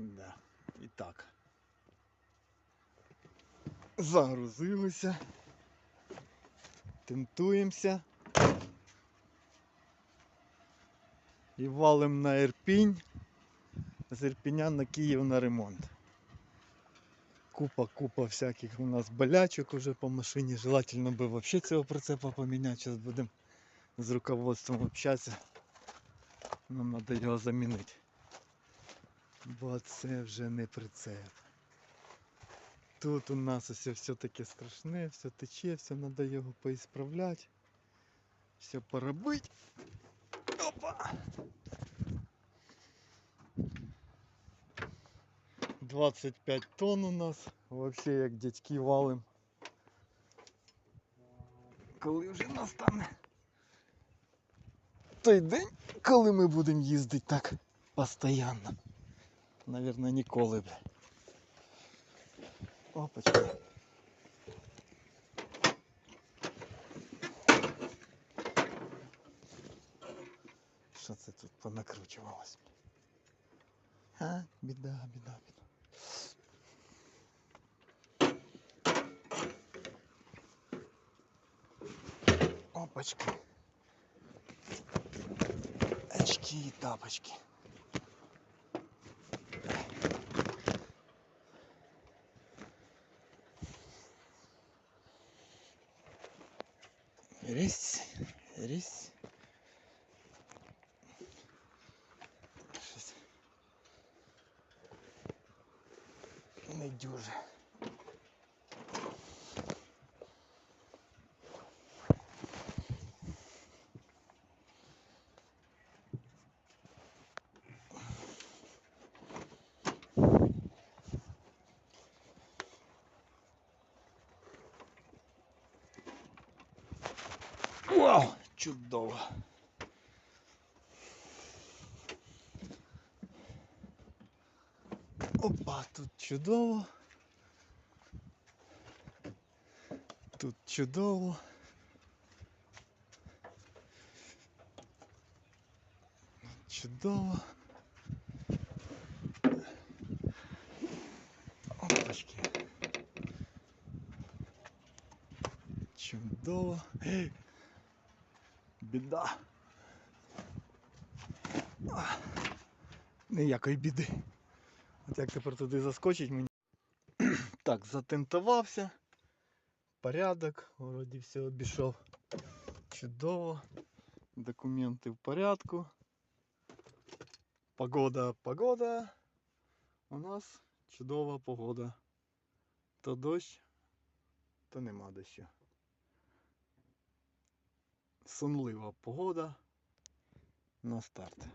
Да. І так. Загрузилися. Тентуємося. І валим на Ірпінь. З Ірпіня на Київ на ремонт. Купа, купа всяких у нас болячок уже по машині. Желательно би вообще цього прицепа поміняти. Зараз будемо з руководством общатися. Нам треба його замінити. Бо це вже не прицеп. Тут у нас ось все таке страшне, все тече, все треба його поісправляти. Все поробити. Опа! 25 тонн у нас. Вообще як дядьки валим. Коли вже настане той день, коли ми будемо їздити так постоянно. Наверное, ніколи б. Опачка. Що це тут понакручувалось? А, біда, біда, біда. Опачки. Очки и тапочки. Чудово. Опа, тут чудово. Тут чудово. Чудово. Опачки. Чудово. Біда. Ніякої біди. От як тепер туди заскочить мені. Так, затентувався. Порядок, вроді все обійшов. Чудово. Документи в порядку. Погода, погода. У нас чудова погода. То дощ, то нема дощу. Сонлива погода на старт.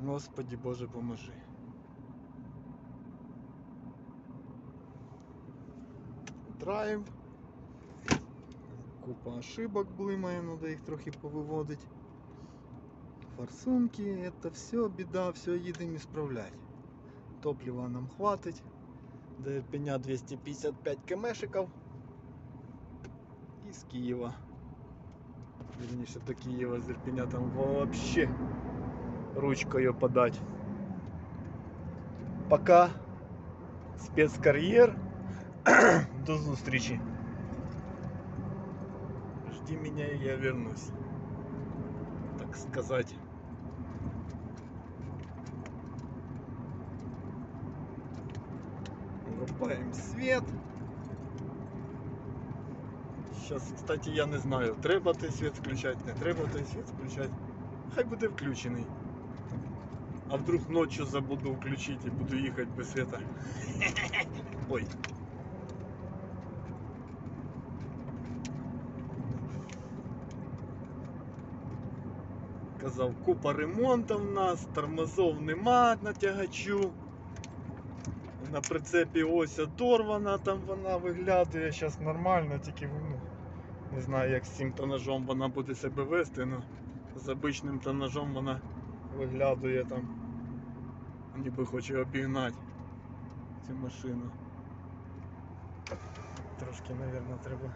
Господи Боже поможи. Драйв. Купа ошибок блимає, треба їх трохи повиводити. Форсунки, це все біда, все їдемо ісправляти. Топлива нам хватить. До Ірпеня 255 кмшиків. І з Києва. Вірніше до Києва з Ірпеня там вообще ручкою подать. Пока спецкар'єр. До зустрічі. Жди меня, и я вернусь. Так сказать. Врубаем свет. Сейчас, кстати, я не знаю, треба той світ включати, не треба той світ включати. Хай буде включений. А вдруг ночью забуду включить и буду ехать без света. Ой. Казав, купа ремонту в нас, тормозов нема на тягачу. На прицепі ось оторвана, там вона виглядає зараз нормально, тільки ну, не знаю як з цим тонажом вона буде себе вести, але з обичним тонажом вона виглядає там. Ніби хоче обігнати цю машину. Трошки, мабуть, треба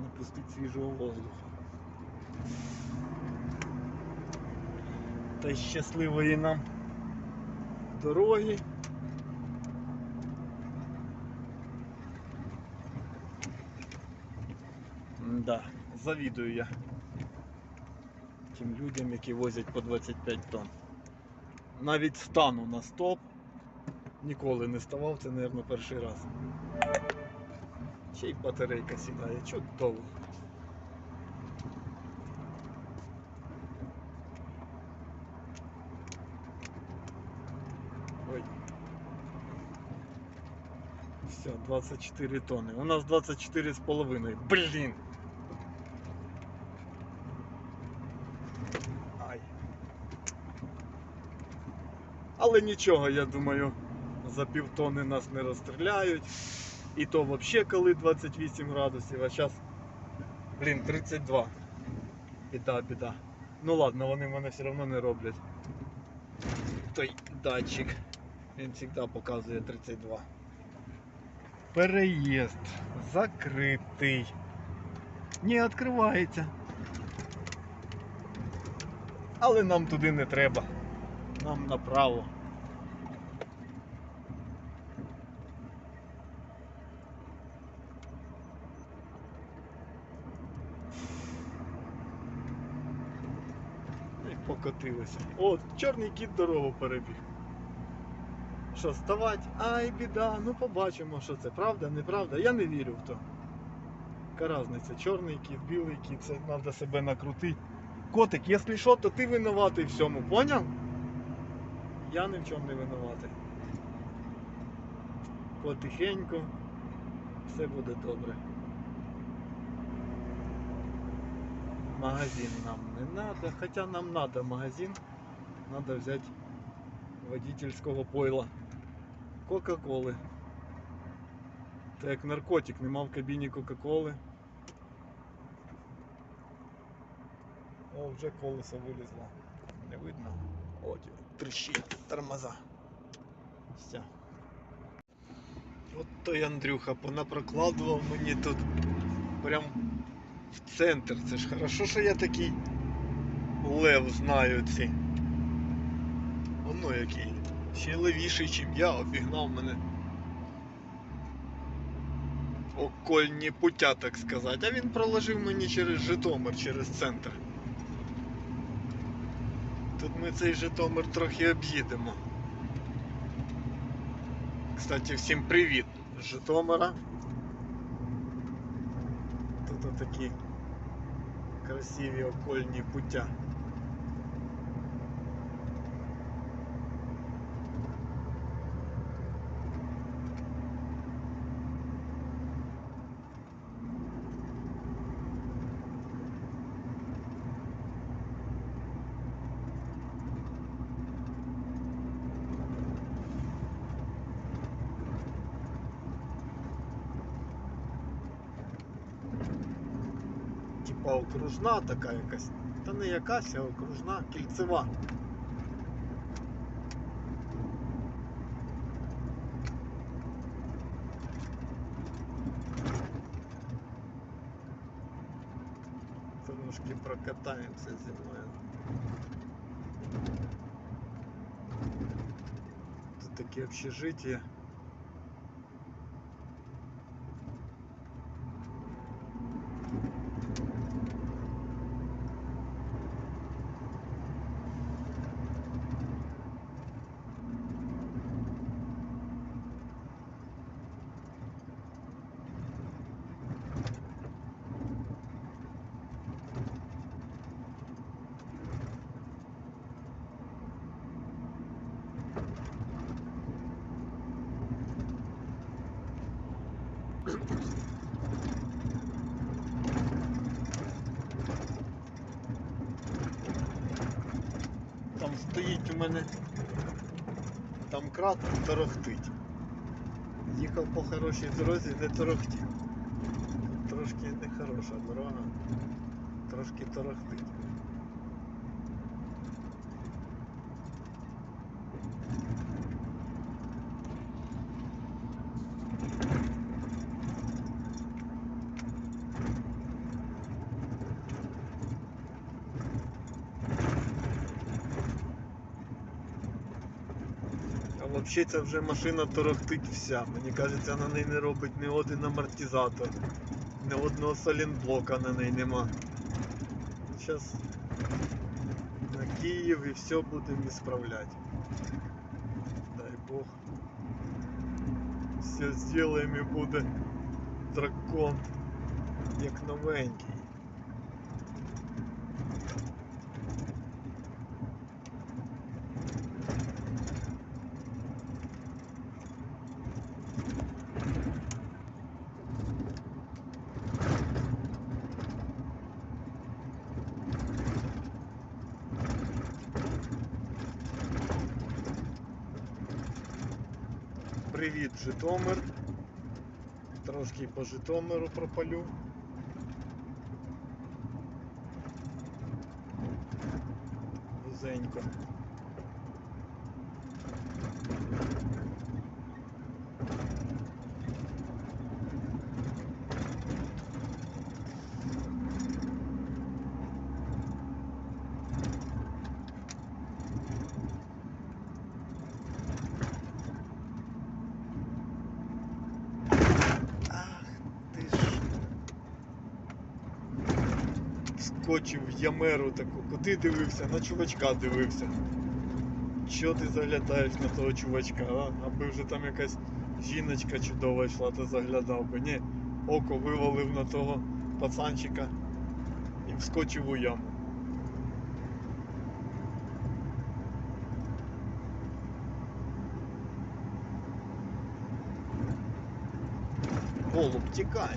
напустити свіжого воздуха. Та й щасливої нам дороги. Да, завідую я тим людям, які возять по 25 тонн. Навіть стану на стоп. Ніколи не ставав, це, мабуть, перший раз. Ще й батарейка сідає, чудово. Ой. Все, 24 тонни. У нас 24 з. Блін. Ай. Але нічого, я думаю, за півтони нас не розстріляють. І то взагалі коли 28 градусів, а зараз, блін, 32. Біда, біда. Ну ладно, вони мене все одно не роблять. Той датчик. Він завжди показує 32. Переїзд закритий. Не відкривається. Але нам туди не треба. Нам направо. Покотилися. О, чорний кіт дорогу перебіг. Що, ставать? Ай, біда, ну побачимо, що це. Правда, неправда? Я не вірю в то. Яка різниця? Чорний кіт, білий кіт, це треба себе накрутити. Котик, якщо що, то ти винуватий всьому, поняв? Я ні в чому не винуватий. Потихеньку все буде добре. Магазин нам не надо, хотя нам надо магазин. Надо взять водительского пойла. Кока-коли. Це як наркотик, нема в кабіні Кока-коли. О, вже колесо вилізло. Не видно. О, трещить тормоза. Все. От той Андрюха понапрокладував мені тут прям в центр. Це ж хорошо, що я такий лев знаю ці. Воно який. Ще левіший, чим я, обігнав мене. Окольні путя, так сказати. А він проложив мені через Житомир, через центр. Тут ми цей Житомир трохи об'їдемо. Кстати, всім привіт з Житомира. Тут отакі красиві окольні путя. Типа окружна така якась. Та не якась, а окружна, кільцева. Трошки прокатаємося зі мною. Тут таке общежитие. Там стоїть у мене там крат торохтить. Їхав по хорошій дорозі, не торохтів. Трошки нехороша дорога, трошки торохтить. Взагалі ця вже машина торохтить вся. Мені кажеться, на неї не робить ні один амортизатор, ні одного салінблока на неї нема. Зараз на Київ і все будемо ісправляти. Дай Бог. Все зробимо і буде дракон як новенький. Привіт, Житомир. Трошки по Житомиру пропалю. Вузенько. Ах ти ж. Скочив в ямеру таку. Куди дивився? На чувачка дивився. Чого ти заглядаєш на того чувачка, а? Аби вже там якась жіночка чудова йшла, то заглядав би. Ні, око вивалив на того пацанчика і вскочив у яму. Голуб, тікай.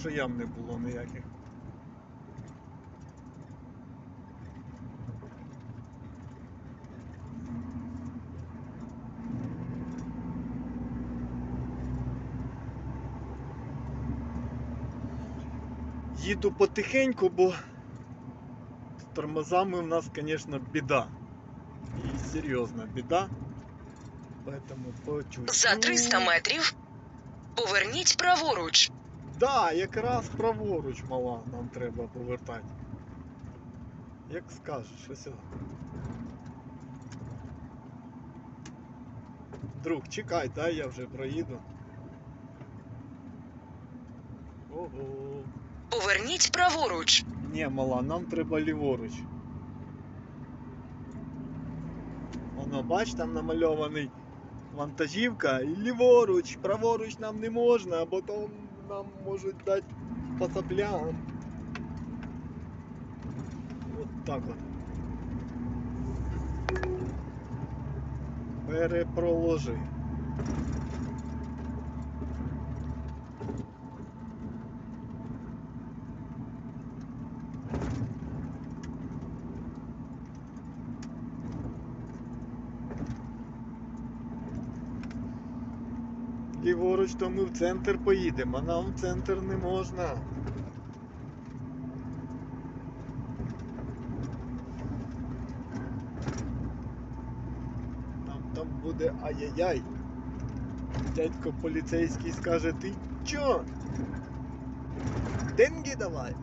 Що ям не було ніяких. Їду потихеньку, бо з тормозами у нас, звісно, біда. І серйозна біда. Поэтому по. За 300 метрів поверніть праворуч. Да, якраз праворуч мала нам треба повертати. Як скажеш, ось. Друг, чекай, дай я вже проїду. Ого. Поверніть праворуч. Ні, мала, нам треба ліворуч. Воно, бач, там намальований вантажівка і ліворуч, праворуч нам не можна, бо то нам можуть дати по соплям. От так от. Перепроложи. Ліворуч, то ми в центр поїдемо, а нам в центр не можна. Там, там буде ай-яй-яй. Дядько поліцейський скаже, ти чо? Деньги давай.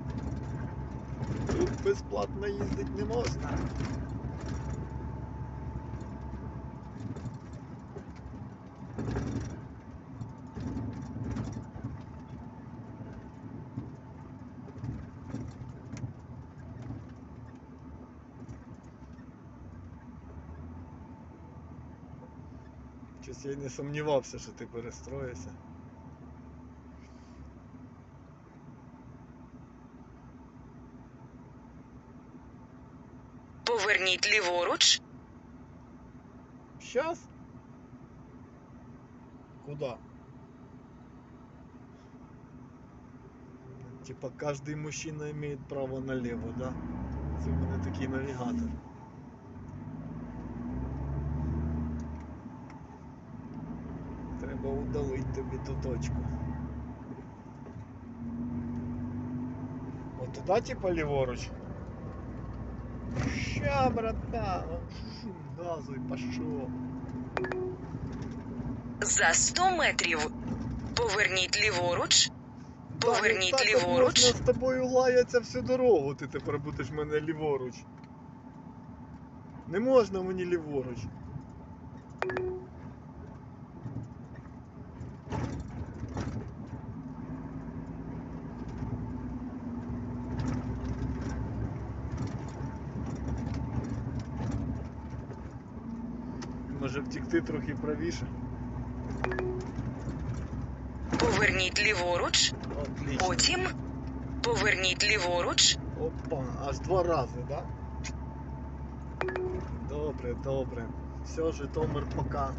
Тут безплатно їздити не можна. Не сумнівався, що ти перестроїшся. Поверніть ліворуч. Сейчас? Куда? Типа каждый мужчина имеет право налево, да? Це в мене такий навігатор. Треба тобі ту точку. От туди типа ліворуч. Ща, братан, газуй, пошов. За 100 метрів. Поверніть ліворуч. Поверніть так ліворуч. Можна з тобою лаятися всю дорогу, ти тепер будеш мене ліворуч. Не можна мені ліворуч. Може втікти трохи правіше. Поверніть ліворуч. Отлично. Потім поверніть ліворуч. Опа, аж два рази, да? Добре, добре. Все, Житомир, пока.